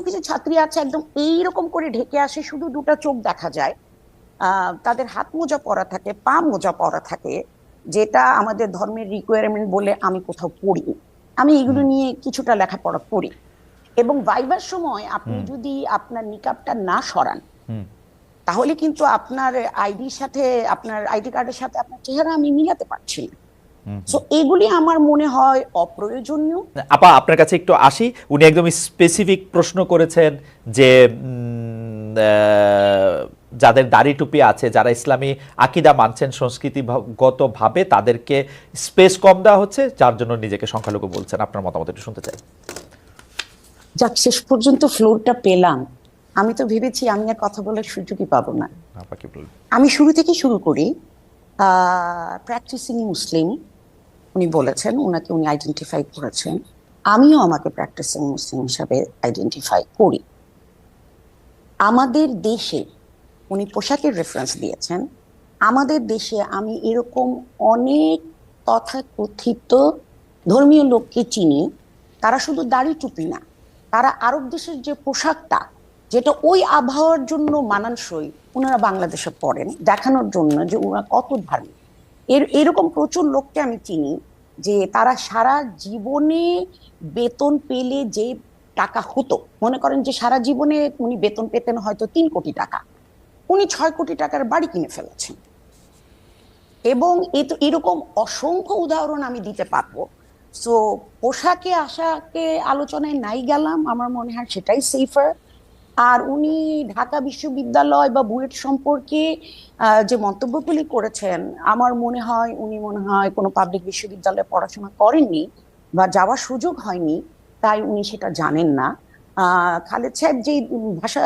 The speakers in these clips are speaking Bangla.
কিছু কিছু ছাত্রী আছে একদম এইরকম করে ঢেকে আসে শুধু দুটো চোখ দেখা যায়। তাদের হাত মোজা পরা থাকে পা মোজা পরা থাকে যেটা আমাদের ধর্মের রিকোয়ারমেন্ট বলে আমি কোথাও পড়ি। আমি এগুলো নিয়ে কিছুটা লেখাপড়া করি। এবং ভাইবার সময় আপনি যদি আপনার নিকাবটা না সরান তাহলে কিন্তু আপনার আইডির সাথে আপনার আইডি কার্ডের সাথে আপনার চেহারা আমি মিলাতে পারছি না। সো এগুলি আমার মনে হয় অপ্রয়োজনীয়। আপা আপনার কাছে একটু আসি। উনি একদম স্পেসিফিক প্রশ্ন করেছেন যে যাদের দাড়ি টুপি আছে যারা ইসলামী আকিদা মানছেন সংস্কৃতিগতভাবে তাদেরকে স্পেস কম দেওয়া হচ্ছে যার জন্য নিজেকে সংখ্যালঘু বলছেন। আপনার মতামত একটু শুনতে চাই। যাক শেষ পর্যন্ত ফ্লোরটা পেলাম। আমি তো ভেবেছি আমি আর কথা বলার সুযোগই পাবো না। আমি শুরু থেকে শুরু করি। প্র্যাকটিসিং মুসলিম উনি বলেছেন ওনাকে উনি আইডেন্টিফাই করেছেন। আমিও আমাকে প্র্যাকটিসিং মুসলিম হিসাবে আইডেন্টিফাই করি। আমাদের দেশে উনি পোশাকের রেফারেন্স দিয়েছেন। আমাদের দেশে আমি এরকম অনেক তথাকথিত ধর্মীয় লোককে চিনি, তারা শুধু দাড়ি টুপি না, তারা আরব দেশের যে পোশাকটা, যেটা ওই আবহাওয়ার জন্য মানানসই ওনারা বাংলাদেশে পড়েন দেখানোর জন্য যে ওনারা কত ধার্মিক। এর, এরকম প্রচুর লোককে আমি চিনি যে তারা সারা জীবনে বেতন পেলে যে টাকা হতো। মনে করেন যে সারা জীবনে উনি বেতন পেতেন হয়তো তিন কোটি টাকা। উনি ছয় কোটি টাকার বাড়ি কিনে ফেলেছেন। এবং এ তো, এরকম অসংখ্য উদাহরণ আমি দিতে পারব। সো পোশাকে, আশাকে, আলোচনায় নাই গেলাম, আমার মনে হয় সেটাই সেফার আর উনি ঢাকা বিশ্ববিদ্যালয় বা বুয়েট সম্পর্কে যে মন্তব্যগুলি করেছেন আমার মনে হয় উনি মনে হয় কোনো পাবলিক বিশ্ববিদ্যালয়ে পড়াশোনা করেননি বা যাওয়ার সুযোগ হয়নি তাই উনি সেটা জানেন না। খালেদ সাহেব যে ভাষা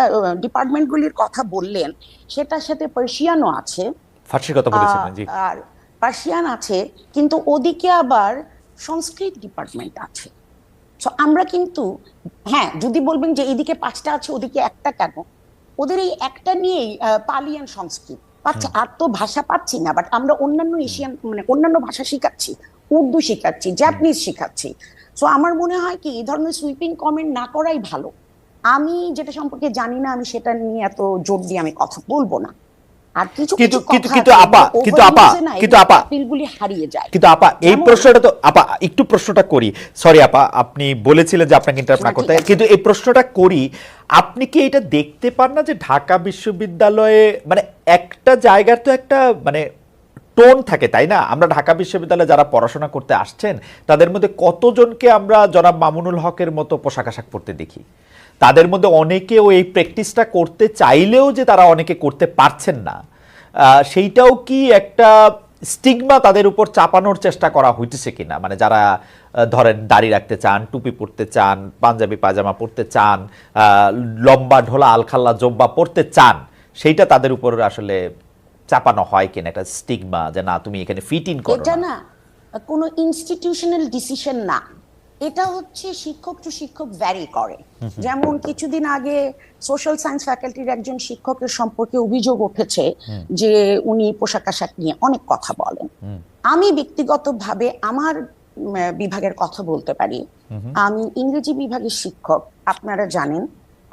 ডিপার্টমেন্টগুলির কথা বললেন সেটার সাথে পার্সিয়ানও আছে। ফার্সির কথা বলেছিলেন জি। আর পার্সিয়ান আছে কিন্তু ওদিকে আবার সংস্কৃত ডিপার্টমেন্ট আছে। So, আমরা কিন্তু হ্যাঁ যদি বলবেন যে এদিকে পাঁচটা আছে ওদিকে একটা কেন? ওদের এই একটা নিয়েই পালিয়ান সংস্কৃত। পাচ্ছে আর তো ভাষা পাচ্ছি না বাট আমরা অন্যান্য এশিয়ান মানে অন্যান্য ভাষা শিখাচ্ছি উর্দু শিখাচ্ছি জাপানিজ শিখাচ্ছি। সো আমার মনে হয় কি এই ধরনের সুইপিং কমেন্ট না করাই ভালো। আমি যেটা সম্পর্কে জানি না আমি সেটা নিয়ে এত জোর দিয়ে আমি কথা বলব না। আর কিছু কিন্তু- কিছু কিন্তু- কিন্তু আপা, কিন্তু আপা, কিন্তু আপা। হারিয়ে যায়। কিন্তু আপা এই প্রশ্নটা তো আপা একটু প্রশ্নটা করি। সরি আপা আপনি বলেছিলেন যে আপনাকে ইন্টারাপ্ট না, করতে। কিন্তু এই প্রশ্নটা করি আপনি কি এটা দেখতে পান না যে ঢাকা বিশ্ববিদ্যালয়ে মানে একটা জায়গার তো একটা মানে টোন থাকে, তাই না? আমরা ঢাকা বিশ্ববিদ্যালয়ে যারা পড়াশোনা করতে আসছেন, তাদের মধ্যে কতজনকে আমরা জনাব মামুনুল হকের মতো পোশাক আশাক পরতে দেখি? তাদের মধ্যে অনেকেও এই প্র্যাকটিসটা করতে চাইলেও যে তারা অনেকে করতে পারছেন না। সেইটাও কি একটা স্টিগমা তাদের উপর চাপানোর চেষ্টা করা হইতেছে কিনা? মানে যারা ধরেন দাড়ি রাখতে চান, টুপি পরতে চান, পাঞ্জাবি পাজামা পরতে চান লম্বা ঢোলা, আলখাল্লা, জব্বা পরতে চান, সেইটা তাদের উপর আসলে চাপানো হয় কিনা একটা স্টিগমা যে না তুমি এখানে ফিট ইন করো এটা না। কোনো ইনস্টিটিউশনাল ডিসিশন না। এটা হচ্ছে শিক্ষক টু শিক্ষক ভ্যারি করে। যেমন কিছুদিন আগে সোশ্যাল সায়েন্স ফ্যাকাল্টির একজন শিক্ষকের সম্পর্কে অভিযোগ উঠেছে যে উনি পোশাক আশাক নিয়ে অনেক কথা বলেন। আমি ব্যক্তিগতভাবে আমার বিভাগের কথা বলতে পারি। আমি ইংরেজি বিভাগের শিক্ষক আপনারা জানেন।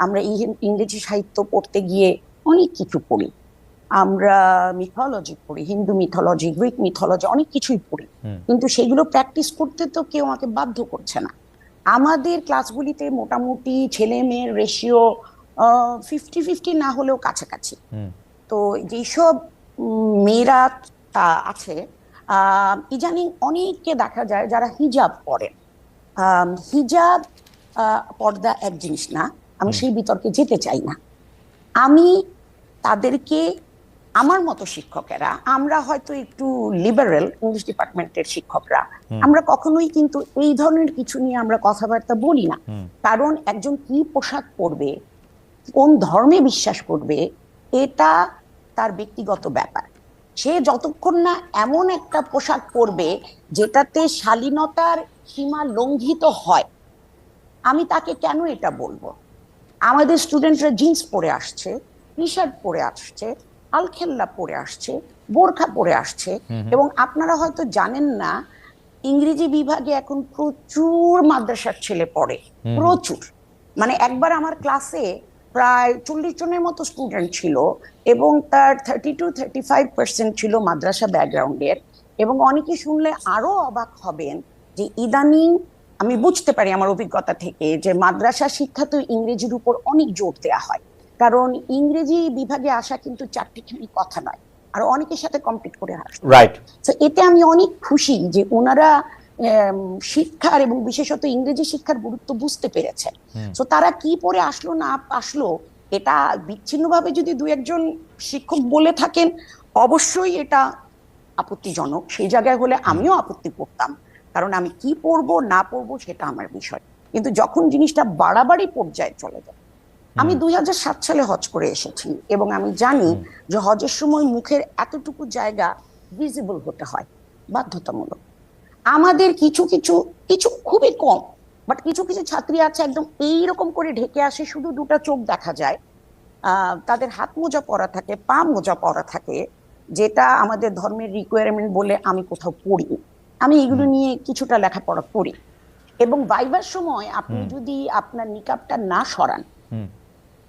আমরা ইংরেজি সাহিত্য পড়তে গিয়ে অনেক কিছু পড়ি। আমরা মিথোলজি পড়ি হিন্দু মিথোলজি গ্রিক মিথোলজি অনেক কিছুই পড়ি। কিন্তু সেগুলো প্র্যাকটিস করতে তো কেউ আমাকে বাধ্য করছে না। আমাদের ক্লাসগুলিতে মোটামুটি ছেলে মেয়ের রেশিও ফিফটি ফিফটি না হলেও কাছাকাছি। তো যেসব মেয়েরা আছে আহ, ইদানিং অনেককে দেখা যায় যারা হিজাব পরেন হিজাব পর্দা এক জিনিস না। আমি সেই বিতর্কে যেতে চাই না। আমি তাদেরকে আমার মতো শিক্ষকেরা আমরা হয়তো একটু লিবারেল ইংলিশ ডিপার্টমেন্টের শিক্ষকরা আমরা কখনোই কিন্তু এই ধরনের কিছু নিয়ে আমরা কথাবার্তা বলি না। কারণ একজন কি পোশাক পরবে কোন ধর্মে বিশ্বাস করবে এটা তার ব্যক্তিগত ব্যাপার। সে যতক্ষণ না এমন একটা পোশাক পরবে যেটাতে শালীনতার সীমা লঙ্ঘিত হয় আমি তাকে কেন এটা বলব? আমাদের স্টুডেন্টরা জিন্স পরে আসছে টি শার্ট পরে আসছে আলখেল্লা পরে আসছে বোরখা পরে আসছে এবং আপনারা হয়তো জানেন না ইংরেজি বিভাগে এখন প্রচুর মাদ্রাসার ছেলে পড়ে প্রচুর। মানে একবার আমার ক্লাসে প্রায় চল্লিশ জনের মতো স্টুডেন্ট ছিল এবং তার thirty two thirty five percent ছিল মাদ্রাসা ব্যাকগ্রাউন্ডের এবং অনেকে শুনলে আরও অবাক হবেন যে ইদানিং আমি বুঝতে পারি আমার অভিজ্ঞতা থেকে যে মাদ্রাসা শিক্ষা তো ইংরেজির উপর অনেক জোর দেওয়া হয়। কারণ ইংরেজি বিভাগে আসা কিন্তু চারটিখানি কথা নয় আর অনেকের সাথে কমপ্লিট করে রাইট তো এতে আমি অনেক খুশি যে ওনারা শিক্ষার এবং বিশেষত ইংরেজি শিক্ষার গুরুত্ব বুঝতে পেরেছে তো তারা কি পরে আসলো না আসলো এটা বিচ্ছিন্নভাবে যদি দু একজন শিক্ষক বলে থাকেন অবশ্যই এটা আপত্তিজনক। সেই জায়গায় হলে আমিও আপত্তি করতাম কারণ আমি কি পড়ব না পড়ব সেটা আমার বিষয়। কিন্তু যখন জিনিসটা বাড়াবাড়ি পর্যায়ে চলে যায় আমি দুই সাত সালে হজ করে এসেছি এবং আমি জানি যে হজের সময় মুখের এতটুকু জায়গা ভিজিবল হতে হয় বাধ্যতামূলক। আমাদের কিছু কিছু কিছু খুবই কম বাট কিছু কিছু ছাত্রী আছে একদম এইরকম করে ঢেকে আসে শুধু দুটো চোখ দেখা যায়। তাদের হাত মোজা পরা থাকে পা মোজা পরা থাকে যেটা আমাদের ধর্মের রিকোয়ারমেন্ট বলে আমি কোথাও পড়ি। আমি এগুলো নিয়ে কিছুটা লেখাপড়া করি। এবং ভাইবার সময় আপনি যদি আপনার নিকাবটা না সরান।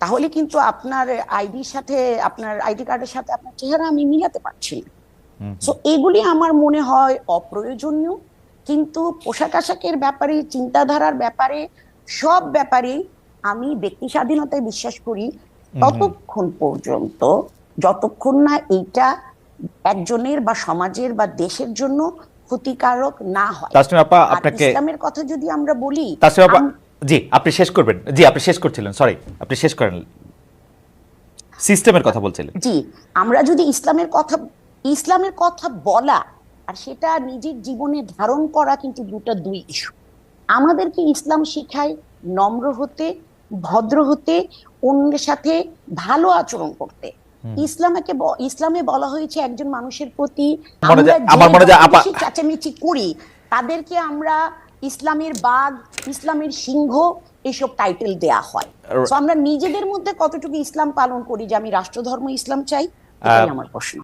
তাহলে কিন্তু আপনার আইডির সাথে আপনার আইডি কার্ডের সাথে আপনার চেহারা আমি মিলাতে পারছি না। সো এগুলি আমার মনে হয় অপ্রয়োজনীয়। কিন্তু পোশাক আশাকের ব্যাপারে চিন্তাধারার ব্যাপারে সব ব্যাপারে আমি ব্যক্তি স্বাধীনতায় বিশ্বাস করি ততক্ষণ পর্যন্ত যতক্ষণ না এইটা একজনের বা সমাজের বা দেশের জন্য ক্ষতিকারক না হয়। তাসনিম আপা আপনাকে ইসলামের কথা যদি আমরা বলি তাসনিম আপা আম- জি আপনি শেষ করবেন। জি আপনি শেষ করছিলেন সরি আপনি শেষ করেন। সিস্টেমের কথা বলছিলেন। জি আমরা যদি ইসলামের কথা ইসলামের কথা বলা আর সেটা নিজের জীবনে ধারণ করা কিন্তু দুটো দুই ইস্যু আমাদেরকে ইসলাম শিখায় নম্র হতে ভদ্র হতে অন্যের সাথে ভালো আচরণ করতে। ইসলামকে ইসলামে বলা হয়েছে একজন মানুষের প্রতি আমরা মনে চেঁচামেচি করি তাদেরকে আমরা ইসলামের বাঘ ইসলামের সিংহ এসব টাইটেল দেয়া হয়। তো আমরা নিজেদের মধ্যে কতটুকু ইসলাম পালন করি যে আমি রাষ্ট্রধর্ম ইসলাম চাই এটাই আমার প্রশ্ন।